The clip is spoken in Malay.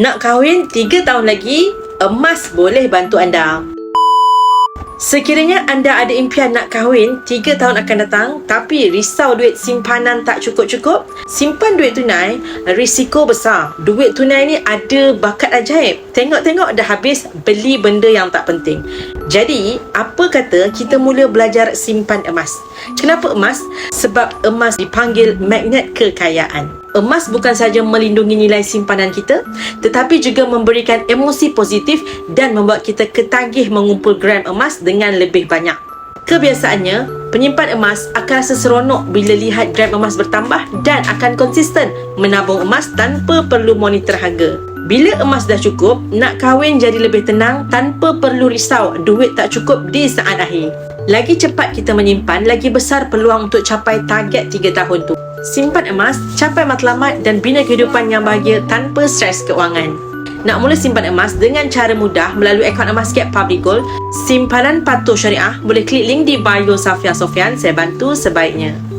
Nak kahwin 3 tahun lagi, emas boleh bantu anda. Sekiranya anda ada impian nak kahwin 3 tahun akan datang tapi risau duit simpanan tak cukup-cukup, simpan duit tunai, risiko besar. Duit tunai ni ada bakat ajaib. Tengok-tengok dah habis beli benda yang tak penting. Jadi, apa kata kita mula belajar simpan emas? Kenapa emas? Sebab emas dipanggil magnet kekayaan. Emas bukan sahaja melindungi nilai simpanan kita, tetapi juga memberikan emosi positif dan membuat kita ketagih mengumpul gram emas dengan lebih banyak. Kebiasaannya, penyimpan emas akan rasa seronok bila lihat gram emas bertambah dan akan konsisten menabung emas tanpa perlu monitor harga. Bila emas dah cukup, nak kahwin jadi lebih tenang tanpa perlu risau duit tak cukup di saat akhir. Lagi cepat kita menyimpan, lagi besar peluang untuk capai target 3 tahun tu. Simpan emas, capai matlamat dan bina kehidupan yang bahagia tanpa stres keuangan. Nak mula simpan emas dengan cara mudah melalui akaun emas Gap Public Gold, simpanan patuh syariah, boleh klik link di bio Safia Sofian, saya bantu sebaiknya.